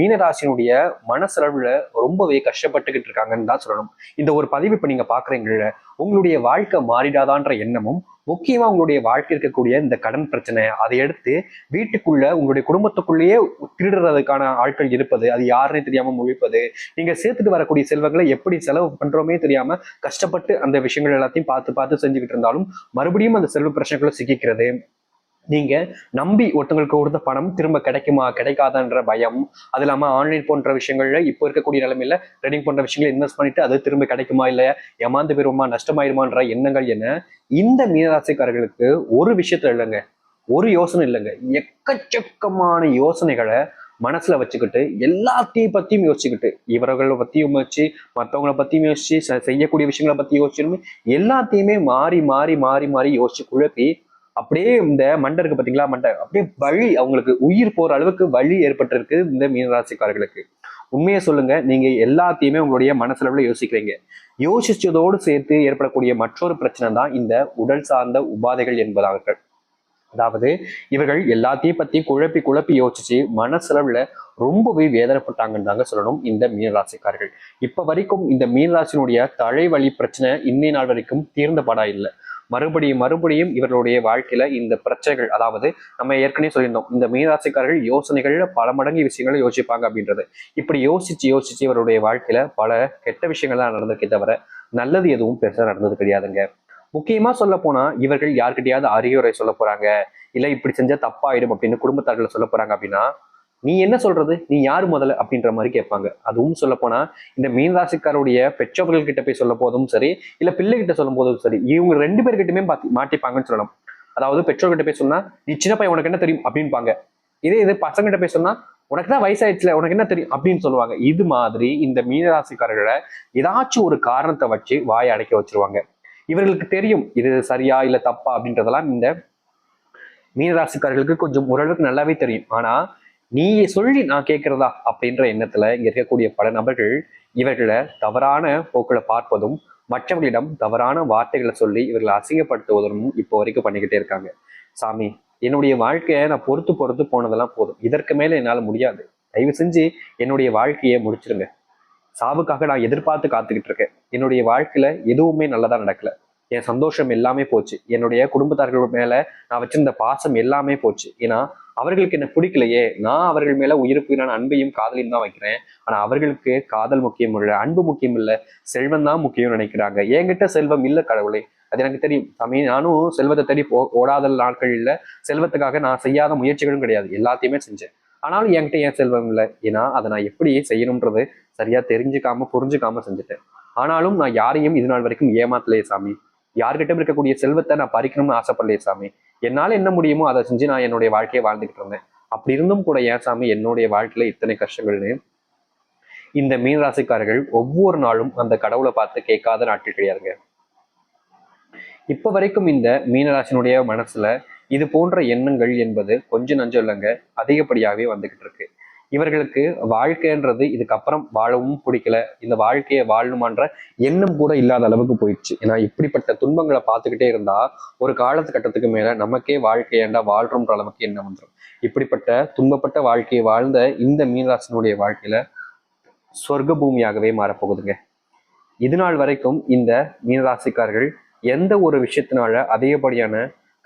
மீனராசினுடைய மனசளவுல ரொம்பவே கஷ்டப்பட்டுக்கிட்டு இருக்காங்கன்னு தான் சொல்லணும். இந்த ஒரு பதிவு இப்ப நீங்க பாக்குறீங்கல்ல உங்களுடைய வாழ்க்கை மாறிடாதான்ற எண்ணமும் முக்கியமா உங்களுடைய வாழ்க்கை இருக்கக்கூடிய இந்த கடன் பிரச்சனை அதை எடுத்து வீட்டுக்குள்ள உங்களுடைய குடும்பத்துக்குள்ளேயே திருடுறதுக்கான ஆட்கள் இருப்பது அது யாருன்னு தெரியாம முழிப்பது நீங்க சேர்த்துட்டு வரக்கூடிய செல்வங்களை எப்படி செலவு பண்றோமே தெரியாம கஷ்டப்பட்டு அந்த விஷயங்கள் எல்லாத்தையும் பார்த்து பார்த்து செஞ்சுக்கிட்டு இருந்தாலும் மறுபடியும் அந்த செல்வ பிரச்சனைக்குள்ள சிக்கிக்கிறது நீங்க நம்பி ஒருத்தவங்களுக்கு கொடுத்த பணம் திரும்ப கிடைக்குமா கிடைக்காதான்ற பயம். அது இல்லாம ஆன்லைன் போன்ற விஷயங்கள்ல இப்போ இருக்கக்கூடிய நிலைமையில ட்ரேடிங் போன்ற விஷயங்களை இன்வெஸ்ட் பண்ணிட்டு அது திரும்ப கிடைக்குமா இல்ல ஏமாந்து பெறுமா நஷ்டமாயிருமான்ற எண்ணங்கள் என்ன? இந்த மீனராசிக்காரர்களுக்கு ஒரு விஷயத்துல இல்லைங்க. ஒரு யோசனை இல்லைங்க. எக்கச்சக்கமான யோசனைகளை மனசுல வச்சுக்கிட்டு எல்லாத்தையும் பத்தியும் யோசிச்சுக்கிட்டு இவர்களை பத்தியும் யோசிச்சு மற்றவங்கள பத்தியும் யோசிச்சு செய்யக்கூடிய விஷயங்களை பத்தி யோசிச்சு எல்லாத்தையுமே மாறி மாறி மாறி மாறி யோசிச்சு குழப்பி அப்படியே இந்த மண்டை இருக்கு பார்த்தீங்களா மண்டை? அப்படியே வழி அவங்களுக்கு உயிர் போற அளவுக்கு வழி ஏற்பட்டிருக்கு இந்த மீனராசிக்காரர்களுக்கு. உண்மையை சொல்லுங்க நீங்க எல்லாத்தையுமே உங்களுடைய மனசளவுல யோசிக்கிறீங்க. யோசிச்சதோடு சேர்த்து ஏற்படக்கூடிய மற்றொரு பிரச்சனை தான் இந்த உடல் சார்ந்த உபாதைகள் என்பதார்கள். அதாவது இவர்கள் எல்லாத்தையும் பத்தி குழப்பி குழப்பி யோசிச்சு மனசளவுல ரொம்பவே வேதனைப்பட்டாங்கன்னு தாங்க சொல்லணும் இந்த மீனராசிக்காரர்கள். இப்ப வரைக்கும் இந்த மீனராசினுடைய தலைவலி பிரச்சனை இன்னை நாள் வரைக்கும் தீர்ந்த படா இல்லை. மறுபடியும் மறுபடியும் இவர்களுடைய வாழ்க்கையில இந்த பிரச்சனைகள் அதாவது நம்ம ஏற்கனவே சொல்லியிருந்தோம் இந்த மீனராசிக்காரர்கள் யோசனைகள்ல பல மடங்கு விஷயங்களை யோசிப்பாங்க அப்படின்றது. இப்படி யோசிச்சு யோசிச்சு இவருடைய வாழ்க்கையில பல கெட்ட விஷயங்கள் தான் நடந்திருக்கே தவிர நல்லது எதுவும் பெருசா நடந்தது கிடையாதுங்க. முக்கியமா சொல்ல போனா இவர்கள் யார்கிட்டயாவது அறிவுரை சொல்ல போறாங்க இல்ல இப்படி செஞ்சா தப்பாயிடும் அப்படின்னு குடும்பத்தார்களை சொல்ல போறாங்க அப்படின்னா நீ என்ன சொல்றது? நீ யாரு முதல்ல? அப்படின்ற மாதிரி கேட்பாங்க. அதுவும் சொல்லப்போனா இந்த மீனராசிக்காருடைய பெற்றோர்கள் கிட்ட போய் சொல்ல போதும் சரி இல்ல பிள்ளைகிட்ட சொல்லும் போதும் சரி இவங்க ரெண்டு பேர்கிட்டயுமே பாத்தி- மாட்டிப்பாங்கன்னு சொல்லலாம் அதாவது பெற்றோர்கிட்ட போய் சொன்னா நீ சின்ன பையன் உனக்கு என்ன தெரியும்? அப்படின்பாங்க. இதே இது பசங்கிட்ட போய் சொன்னா உனக்கு தான் வயசாயிடுச்சுல உனக்கு என்ன தெரியும்? அப்படின்னு சொல்லுவாங்க. இது மாதிரி இந்த மீனராசிக்காரர்களை ஏதாச்சும் ஒரு காரணத்தை வச்சு வாயை அடைக்க வச்சிருவாங்க. இவர்களுக்கு தெரியும் இது சரியா இல்ல தப்பா அப்படின்றதெல்லாம் இந்த மீனராசிக்காரர்களுக்கு கொஞ்சம் ஓரளவுக்கு நல்லாவே தெரியும். ஆனா நீ சொல்லி நான் கேட்கிறதா? அப்படின்ற எண்ணத்துல இங்க இருக்கக்கூடிய பல நபர்கள் இவர்களை தவறான போக்களை பார்ப்பதும் மற்றவர்களிடம் தவறான வார்த்தைகளை சொல்லி இவர்களை அசிங்கப்படுத்துவதும் இப்போ வரைக்கும் பண்ணிக்கிட்டே இருக்காங்க. சாமி என்னுடைய வாழ்க்கையை நான் பொறுத்து பொறுத்து போனதெல்லாம் போதும். இதற்கு மேல என்னால முடியாது. தயவு செஞ்சு என்னுடைய வாழ்க்கையை முடிச்சிருங்க. சாவுக்காக நான் எதிர்பார்த்து காத்துக்கிட்டு இருக்கேன். என்னுடைய வாழ்க்கையில எதுவுமே நல்லதா நடக்கல. என் சந்தோஷம் எல்லாமே போச்சு. என்னுடைய குடும்பத்தார்கள் மேல நான் வச்சிருந்த பாசம் எல்லாமே போச்சு. ஏன்னா அவர்களுக்கு என்ன பிடிக்கலையே? நான் அவர்கள் மேல உயிருக்கு நான் அன்பையும் காதலையும் தான் வைக்கிறேன். ஆனா அவர்களுக்கு காதல் முக்கியம் இல்லை அன்பு முக்கியம் இல்லை செல்வம் தான் முக்கியம் நினைக்கிறாங்க. என்கிட்ட செல்வம் இல்லை கடவுளே. அது எனக்கு தெரியும். சாமி நானும் செல்வத்தை தேடி போ ஓடாத நாட்கள் இல்லை. செல்வத்துக்காக நான் செய்யாத முயற்சிகளும் கிடையாது. எல்லாத்தையுமே செஞ்சேன். ஆனாலும் என்கிட்ட ஏன் செல்வம் இல்லை? ஏன்னா அதை நான் எப்படி செய்யணும்ன்றது சரியா தெரிஞ்சுக்காம புரிஞ்சுக்காம செஞ்சுட்டேன். ஆனாலும் நான் யாரையும் இது நாள் வரைக்கும் ஏமாத்தலையே சாமி. யார்கிட்டும் இருக்கக்கூடிய செல்வத்தை நான் பறிக்கணும்னு ஆசைப்படலையே சாமி. என்னால என்ன முடியுமோ அதை செஞ்சு நான் என்னுடைய வாழ்க்கையை வாழ்ந்துகிட்டு இருந்தேன். அப்படி இருந்தும் கூட ஏன் சாமி என்னுடைய வாழ்க்கையில இத்தனை கஷ்டங்கள்னு? இந்த மீனராசிக்காரர்கள் ஒவ்வொரு நாளும் அந்த கடவுளை பார்த்து கேட்காத நாட்கள் கிடையாதுங்க இப்ப வரைக்கும் இந்த மீனராசினுடைய மனசுல இது போன்ற எண்ணங்கள் என்பது கொஞ்சம் நஞ்சம் இல்லைங்க அதிகப்படியாகவே வந்துகிட்டு இருக்கு. இவர்களுக்கு வாழ்க்கைன்றது இதுக்கப்புறம் வாழவும் பிடிக்கல. இந்த வாழ்க்கையை வாழணுமான்ற எண்ணம் கூட இல்லாத அளவுக்கு போயிடுச்சு. ஏன்னா இப்படிப்பட்ட துன்பங்களை பார்த்துக்கிட்டே இருந்தா ஒரு காலத்துக்கட்டத்துக்கு மேல நமக்கே வாழ்க்கையாண்டா வாழ்றோம்ன்ற அளவுக்கு எண்ணம் வந்துடும் இப்படிப்பட்ட துன்பப்பட்ட வாழ்க்கையை வாழ்ந்த இந்த மீனராசினுடைய வாழ்க்கையில சொர்க்க பூமியாகவே மாறப்போகுதுங்க. இது நாள் வரைக்கும் இந்த மீனராசிக்காரர்கள் எந்த ஒரு விஷயத்தினால அதிகப்படியான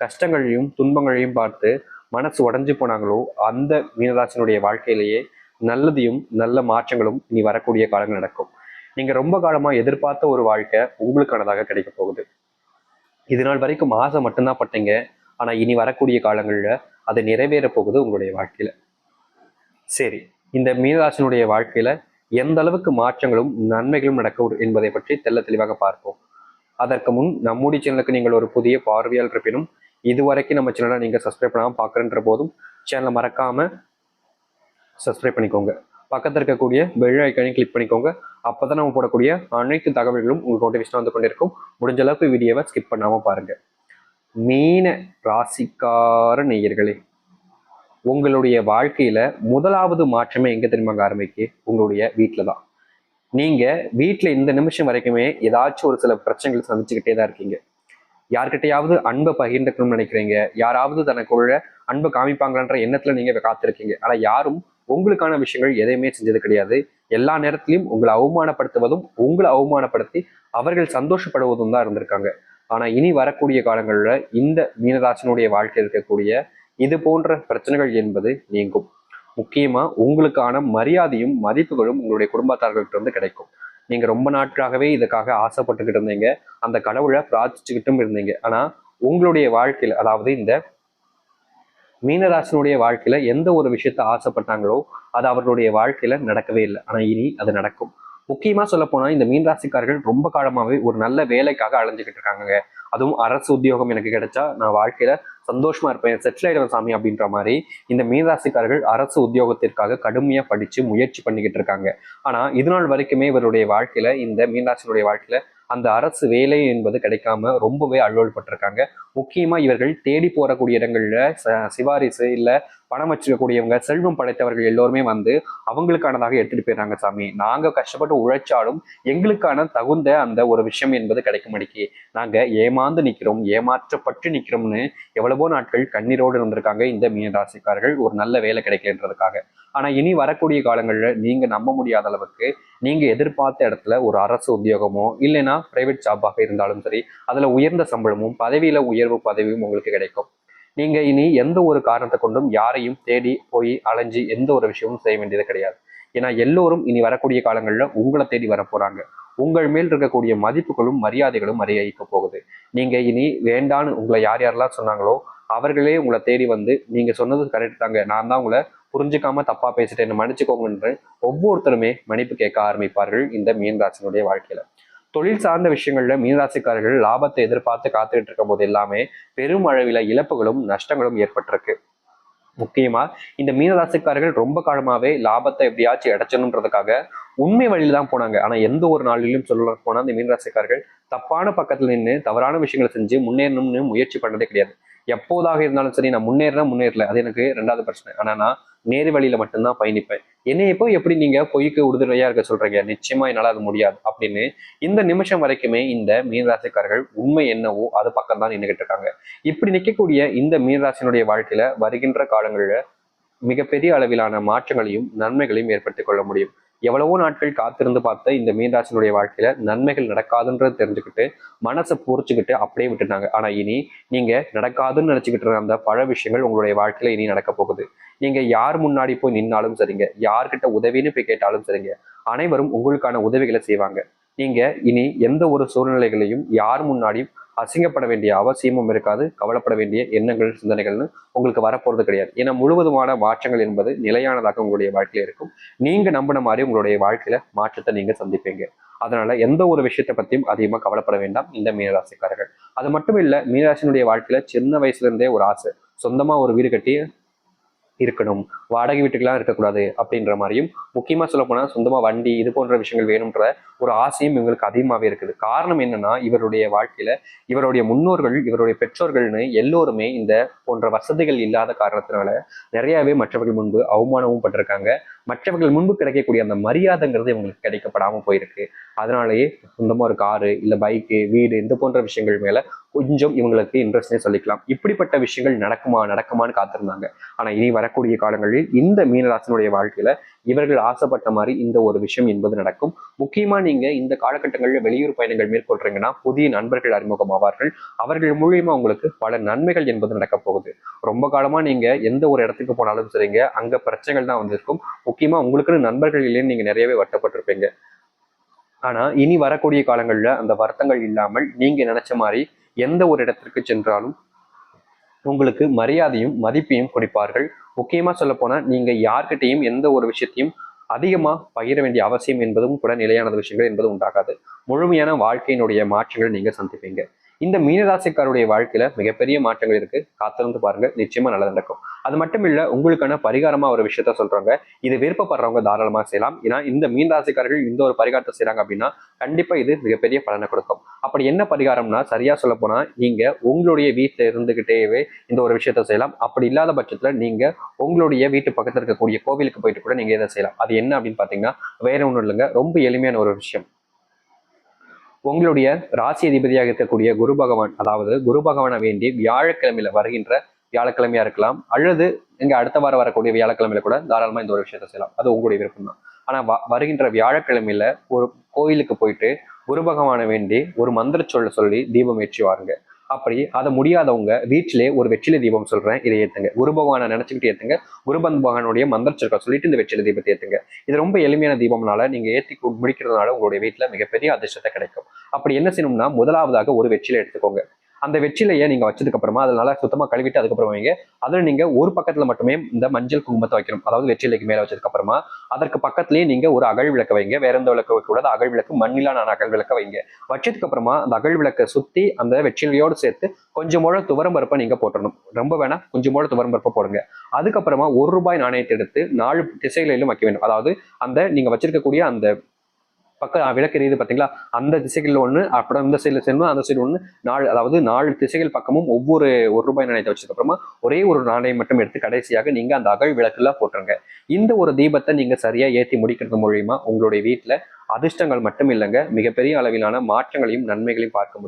கஷ்டங்களையும் துன்பங்களையும் பார்த்து மனசு உடைஞ்சு போனாங்களோ அந்த மீனராசினுடைய வாழ்க்கையிலேயே நல்லதையும் நல்ல மாற்றங்களும் இனி வரக்கூடிய காலங்கள் நடக்கும். நீங்க ரொம்ப காலமா எதிர்பார்த்த ஒரு வாழ்க்கை உங்களுக்கானதாக கிடைக்க போகுது. இது நாள் வரைக்கும் ஆசை மட்டும்தான் பட்டீங்க. ஆனா இனி வரக்கூடிய காலங்கள்ல அது நிறைவேற போகுது உங்களுடைய வாழ்க்கையில. சரி இந்த மீனராசினுடைய வாழ்க்கையில எந்த அளவுக்கு மாற்றங்களும் நன்மைகளும் நடக்கும் என்பதை பற்றி தெள்ள தெளிவாக பார்ப்போம். அதற்கு முன் நம்முடைய சேனலுக்கு நீங்கள் ஒரு புதிய பார்வையாளர் இருப்பினும் இதுவரைக்கும் நம்ம சேனலை நீங்கள் சப்ஸ்கிரைப் பண்ணாமல் பார்க்குறன்ற போதும் சேனலை மறக்காமல் சப்ஸ்கிரைப் பண்ணிக்கோங்க. பக்கத்தில் இருக்கக்கூடிய பெல் ஐக்கானை கிளிக் பண்ணிக்கோங்க. அப்போ தான் நம்ம போடக்கூடிய அனைத்து தகவல்களும் உங்களுக்கு நோட்டிஃபிகேஷன் வந்து கொண்டிருக்கும். முடிஞ்ச அளவுக்கு வீடியோவை ஸ்கிப் பண்ணாமல் பாருங்கள் மீன ராசிக்கார நேயர்களே உங்களுடைய வாழ்க்கையில் முதலாவது மாற்றமே எங்கே தெரியுமாங்க ஆரம்பிக்கு உங்களுடைய வீட்டில் தான். நீங்கள் வீட்டில் இந்த நிமிஷம் வரைக்குமே ஏதாச்சும் ஒரு சில பிரச்சனைகள் சந்திச்சுக்கிட்டே தான் இருக்கீங்க. யார்கிட்டையாவது அன்பை பகிர்ந்துக்கணும்னு நினைக்கிறீங்க? யாராவது தனக்குள்ள அன்பை காமிப்பாங்களான்ற எண்ணத்துல நீங்க காத்திருக்கீங்க. ஆனா யாரும் உங்களுக்கான விஷயங்கள் எதையுமே செஞ்சது கிடையாது. எல்லா நேரத்திலையும் உங்களை அவமானப்படுத்துவதும் உங்களை அவமானப்படுத்தி அவர்கள் சந்தோஷப்படுவதும் தான் இருந்திருக்காங்க. ஆனா இனி வரக்கூடிய காலங்களில் இந்த மீனராசனுடைய வாழ்க்கையில் இருக்கக்கூடிய இது போன்ற பிரச்சனைகள் என்பது நீங்கும். முக்கியமா உங்களுக்கான மரியாதையும் மதிப்புகளும் உங்களுடைய குடும்பத்தார்கள்ட்ட இருந்து கிடைக்கும். நீங்க ரொம்ப நாட்களாகவே இதுக்காக ஆசைப்பட்டுக்கிட்டு இருந்தீங்க. அந்த கடவுளை பிரார்த்திச்சுக்கிட்டும் இருந்தீங்க. ஆனா உங்களுடைய வாழ்க்கையில அதாவது இந்த மீனராசினுடைய வாழ்க்கையில எந்த ஒரு விஷயத்த ஆசைப்பட்டாங்களோ அது அவர்களுடைய வாழ்க்கையில நடக்கவே இல்லை. ஆனா இனி அது நடக்கும். முக்கியமா சொல்ல போனா இந்த மீனராசிக்காரர்கள் ரொம்ப காலமாவே ஒரு நல்ல வேலைக்காக அலைஞ்சுக்கிட்டு இருக்காங்க அதுவும் அரசு உத்தியோகம் எனக்கு கிடைச்சா நான் வாழ்க்கையில சந்தோஷமா இருப்பேன் செட்டில் ஆயிடுவேன் சாமி அப்படின்ற மாதிரி இந்த மீனராசிக்காரர்கள் அரசு உத்தியோகத்திற்காக கடுமையா படிச்சு முயற்சி பண்ணிக்கிட்டு இருக்காங்க. ஆனா இது நாள் வரைக்குமே இவருடைய வாழ்க்கையில இந்த மீனராசினுடைய வாழ்க்கையில அந்த அரசு வேலை என்பது கிடைக்காம ரொம்பவே அலுவல்பட்டிருக்காங்க. முக்கியமா இவர்கள் தேடி போறக்கூடிய இடங்கள்ல ச- சிபாரிசு இல்ல பணம் வச்சிருக்கக்கூடியவங்க செல்வம் படைத்தவர்கள் எல்லோருமே வந்து அவங்களுக்கானதாக எடுத்துட்டு போயிடுறாங்க சாமி. நாங்க கஷ்டப்பட்டு உழைச்சாலும் எங்களுக்கான தகுந்த அந்த ஒரு விஷயம் என்பது கிடைக்க மாட்டேங்கி நாங்க ஏமாந்து நிக்கிறோம் ஏமாற்றப்பட்டு நிக்கிறோம்னு எவ்வளவோ நாட்கள் கண்ணீரோடு இருந்திருக்காங்க இந்த மீனராசிக்காரர்கள் ஒரு நல்ல வேலை கிடைக்கலன்றதுக்காக. ஆனா இனி வரக்கூடிய காலங்கள்ல நீங்க நம்ப முடியாத அளவுக்கு நீங்க எதிர்பார்த்த இடத்துல ஒரு அரசு உத்தியோகமோ இல்லைன்னா பிரைவேட் ஜாபாக இருந்தாலும் சரி அதுல உயர்ந்த சம்பளமும் பதவியில உயர்வு பதவியும் உங்களுக்கு கிடைக்கும். நீங்க இனி எந்த ஒரு காரணத்தை கொண்டும் யாரையும் தேடி போய் அலைஞ்சு எந்த ஒரு விஷயமும் செய்ய வேண்டியது கிடையாது. ஏன்னா எல்லோரும் இனி வரக்கூடிய காலங்களில் உங்களை தேடி வர போறாங்க. உங்கள் மேல் இருக்கக்கூடிய மதிப்புகளும் மரியாதைகளும் அதிகரிக்க போகுது. நீங்க இனி வேண்டான்னு உங்களை யார் யாரெல்லாம் சொன்னாங்களோ அவர்களே உங்களை தேடி வந்து நீங்க சொன்னது கரெக்ட் தாங்க. நான் தான் உங்களை புரிஞ்சுக்காம தப்பா பேசிட்டேன் மன்னிச்சுக்கோங்கன்ற ஒவ்வொருத்தருமே மன்னிப்பு கேட்க ஆரம்பிப்பார்கள் இந்த மீனராசினுடைய வாழ்க்கையில. தொழில் சார்ந்த விஷயங்களில் மீனராசிக்காரர்கள் லாபத்தை எதிர்பார்த்து காத்துக்கிட்டு இருக்கும் போது எல்லாமே பெரும் அளவில இழப்புகளும் நஷ்டங்களும் ஏற்பட்டிருக்கு. முக்கியமா இந்த மீனராசிக்காரர்கள் ரொம்ப காலமாவே லாபத்தை எப்படியாச்சும் அடைச்சணுன்றதுக்காக உண்மை வழியில தான் போனாங்க. ஆனா எந்த ஒரு நாளிலும் சொல்ல போனா இந்த மீனராசிக்காரர்கள் தப்பான பக்கத்துல நின்று தவறான விஷயங்களை செஞ்சு முன்னேறணும்னு முயற்சி பண்ணதே கிடையாது. எப்போதாக இருந்தாலும் சரி நான் முன்னேறினா முன்னேறல. அது எனக்கு ரெண்டாவது பிரச்சனை. ஆனா நான் நேர் வழியில மட்டும்தான் பயணிப்பேன். என்னை எப்போ எப்படி நீங்க பொய்க்கு உறுதுணையா இருக்க சொல்றீங்க? நிச்சயமா என்னால அது முடியாது. அப்படின்னு இந்த நிமிஷம் வரைக்குமே இந்த மீனராசிக்காரர்கள் உண்மை என்னவோ அது பக்கம் தான் நின்றுகிட்டு இருக்காங்க. இப்படி நிற்கக்கூடிய இந்த மீனராசினுடைய வாழ்க்கையில வருகின்ற காலங்களில் மிகப்பெரிய அளவிலான மாற்றங்களையும் நன்மைகளையும் ஏற்படுத்திக் கொள்ள முடியும். எவ்வளவோ நாட்கள் காத்திருந்து பார்த்த இந்த மீனராசினுடைய வாழ்க்கையில நன்மைகள் நடக்காதுன்றது தெரிஞ்சுக்கிட்டு மனசை புரிச்சுக்கிட்டு அப்படியே விட்டுட்டாங்க. ஆனா இனி நீங்க நடக்காதுன்னு நினைச்சுக்கிட்டு இருந்த அந்த பல விஷயங்கள் உங்களுடைய வாழ்க்கையில இனி நடக்க போகுது. நீங்க யார் முன்னாடி போய் நின்னாலும் சரிங்க. யார்கிட்ட உதவின்னு போய் கேட்டாலும் சரிங்க. அனைவரும் உங்களுக்கான உதவிகளை செய்வாங்க. நீங்க இனி எந்த ஒரு சூழ்நிலைகளையும் யார் முன்னாடியும் அசிங்கப்பட வேண்டிய அவசியமும் இருக்காது. கவலைப்பட வேண்டிய எண்ணங்கள் சிந்தனைகள்னு உங்களுக்கு வரப்போறது கிடையாது. ஏன்னா முழுவதுமான மாற்றங்கள் என்பது நிலையானதாக உங்களுடைய வாழ்க்கையில இருக்கும். நீங்க நம்பின மாதிரி உங்களுடைய வாழ்க்கையில மாற்றத்தை நீங்க சந்திப்பீங்க. அதனால எந்த ஒரு விஷயத்தை பத்தியும் அதிகமா கவலைப்பட வேண்டாம். இந்த மீனராசிக்காரர்கள். அது மட்டும் இல்ல மீனராசினுடைய வாழ்க்கையில சின்ன வயசுல இருந்தே ஒரு ஆசை. சொந்தமா ஒரு வீடு கட்டி இருக்கணும். வாடகை வீட்டுக்கெல்லாம் இருக்கக்கூடாது அப்படின்ற மாதிரியும் முக்கியமாக சொல்ல போனால் சொந்தமாக வண்டி இது போன்ற விஷயங்கள் வேணுன்ற ஒரு ஆசையும் இவங்களுக்கு அதிகமாகவே இருக்குது. காரணம் என்னன்னா இவருடைய வாழ்க்கையில இவருடைய முன்னோர்கள் இவருடைய பெற்றோர்கள்னு எல்லோருமே இந்த போன்ற வசதிகள் இல்லாத காரணத்தினால நிறையவே மற்றவர்கள் முன்பு அவமானமும் பட்டிருக்காங்க. மற்றவர்கள் முன்பு கிடைக்கக்கூடிய அந்த மரியாதைங்கிறது இவங்களுக்கு கிடைக்கப்படாம போயிருக்கு. அதனாலேயே சொந்தமாக ஒரு காரு இல்ல பைக்கு வீடு இந்த போன்ற விஷயங்கள் மேல கொஞ்சம் இவங்களுக்கு இன்ட்ரெஸ்ட்னே சொல்லிக்கலாம். இப்படிப்பட்ட விஷயங்கள் நடக்குமா நடக்குமான்னு காத்திருந்தாங்க. ஆனா இனி வரக்கூடிய காலங்களில் இந்த மீனராசனுடைய வாழ்க்கையில இவர்கள் ஆசைப்பட்ட மாதிரி இந்த ஒரு விஷயம் என்பது நடக்கும். முக்கியமா நீங்க இந்த காலகட்டங்களில் வெளியூர் பயணங்கள் மேற்கொள்றீங்கன்னா புதிய நண்பர்கள் அறிமுகமாவார்கள். அவர்கள் மூலியமா உங்களுக்கு பல நன்மைகள் என்பது நடக்க போகுது. ரொம்ப காலமா நீங்க எந்த ஒரு இடத்துக்கு போனாலும் சரிங்க அங்க பிரச்சனைகள் தான் வந்திருக்கும். முக்கியமாக உங்களுக்குன்னு நண்பர்கள் இல்லைன்னு நீங்கள் நிறையவே வருத்தப்பட்டிருப்பீங்க. ஆனால் இனி வரக்கூடிய காலங்களில் அந்த வருத்தங்கள் இல்லாமல் நீங்கள் நினச்ச மாதிரி எந்த ஒரு இடத்திற்கு சென்றாலும் உங்களுக்கு மரியாதையும் மதிப்பையும் கொடுப்பார்கள். முக்கியமாக சொல்லப்போனால் நீங்கள் யார்கிட்டையும் எந்த ஒரு விஷயத்தையும் அதிகமாக பகிர வேண்டிய அவசியம் என்பதும் கூட நிலையானது விஷயங்கள் என்பது உண்டாகாது. முழுமையான வாழ்க்கையினுடைய மாற்றங்கள் நீங்கள் சந்திப்பீங்க. இந்த மீனராசிக்காருடைய வாழ்க்கையில மிகப்பெரிய மாற்றங்கள் இருக்கு. காத்திருந்து பாருங்க. நிச்சயமா நல்லது நடக்கும். அது மட்டும் இல்ல உங்களுக்கான பரிகாரமா ஒரு விஷயத்த சொல்றாங்க. இது விருப்பப்படுறவங்க தாராளமா செய்யலாம். ஏன்னா இந்த மீனராசிக்காரர்கள் இந்த ஒரு பரிகாரத்தை செய்யறாங்க அப்படின்னா கண்டிப்பா இது மிகப்பெரிய பலனை கொடுக்கும். அப்படி என்ன பரிகாரம்னா சரியா சொல்ல போனா நீங்க உங்களுடைய வீட்டுல இருந்துகிட்டேவே இந்த ஒரு விஷயத்த செய்யலாம். அப்படி இல்லாத பட்சத்துல நீங்க உங்களுடைய வீட்டு பக்கத்துல இருக்கக்கூடிய கோவிலுக்கு போயிட்டு கூட நீங்க இதை செய்யலாம். அது என்ன அப்படின்னு பாத்தீங்கன்னா வேற ஒன்றும் இல்லைங்க. ரொம்ப எளிமையான ஒரு விஷயம். உங்களுடைய ராசி அதிபதியாக இருக்கக்கூடிய குரு பகவான் அதாவது குரு பகவானை வேண்டி வியாழக்கிழமையில வருகின்ற வியாழக்கிழமையா இருக்கலாம் அல்லது இங்க அடுத்த வாரம் வரக்கூடிய வியாழக்கிழமையில கூட தாராளமா இந்த ஒரு விஷயத்தை செய்யலாம். அது உங்களுடைய விருப்பம் தான். ஆனா வருகின்ற வியாழக்கிழமையில ஒரு கோயிலுக்கு போயிட்டு குரு பகவானை வேண்டி ஒரு மந்திர சொல்ல சொல்லி தீபம் ஏற்றி வாருங்க. அப்படி அதை முடியாதவங்க வீட்டிலே ஒரு வெற்றிலை தீபம் சொல்றேன் இதை ஏத்துங்க. குரு பகவானை நினைச்சுக்கிட்டு ஏத்துங்க. குருபந்த் பகவானுடைய மந்திர சொல்லிட்டு இந்த வெற்றிலை தீபத்தை ஏத்துங்க. இது ரொம்ப எளிமையான தீபம்னால நீங்க ஏத்தி முடிக்கிறதுனால உங்களுடைய வீட்டுல மிகப்பெரிய அதிர்ஷ்டத்தை கிடைக்கும். அப்படி என்ன செய்யணும்னா முதலாவதாக ஒரு வெற்றிலை எடுத்துக்கோங்க. அந்த வெற்றிலையை நீங்கள் வச்சதுக்கு அப்புறமா சுத்தமாக நல்லா கழுவிட்டு அதுக்கப்புறம் வைங்க. அதில் நீங்கள் ஒரு பக்கத்தில் மட்டுமே இந்த மஞ்சள் குங்குமத்தை வைக்கணும். அதாவது வெற்றிலைக்கு மேலே வச்சதுக்கப்புறமா அதற்கு பக்கத்துலேயே நீங்கள் ஒரு அகழ் விளக்க வைங்க. வேற எந்த விளக்கு வைக்க அகழ் விளக்கு மண்ணிலான அகழ் விளக்க வைங்க. வச்சதுக்கு அப்புறமா அந்த அகழ் விளக்கை சுற்றி அந்த வெற்றிலையோடு சேர்த்து கொஞ்சம் முழ துவரம் பருப்பை நீங்கள் போட்டணும் ரொம்ப வேணா கொஞ்சம் முழ துவரம் பருப்பை போடுங்க. அதுக்கப்புறமா ஒரு ரூபாய் நாணயத்தை எடுத்து நாலு திசைகளிலும் வைக்க வேண்டும். அதாவது அந்த நீங்கள் வச்சிருக்கக்கூடிய அந்த பக்கம் விளக்கு எரியுது பாத்தீங்களா அந்த திசைகளில் ஒண்ணு அப்புறம் இந்த சைடுல செல்லும் அந்த சைடு ஒண்ணு நாலு அதாவது நாலு திசைகள் பக்கமும் ஒவ்வொரு ஒரு ரூபாய் நாணயத்தை வச்சதுக்கப்புறமா ஒரே ஒரு நாணயம் மட்டும் எடுத்து கடைசியாக நீங்க அந்த அகழ் விளக்குல போட்டுருங்க. இந்த ஒரு தீபத்தை நீங்க சரியா ஏத்தி முடிக்கிறது மூலியமா உங்களுடைய வீட்டுல அதிர்ஷ்டங்கள் மட்டும் இல்லைங்க. மிகப்பெரிய அளவிலான மாற்றங்களையும் நன்மைகளையும் பார்க்க முடியும்.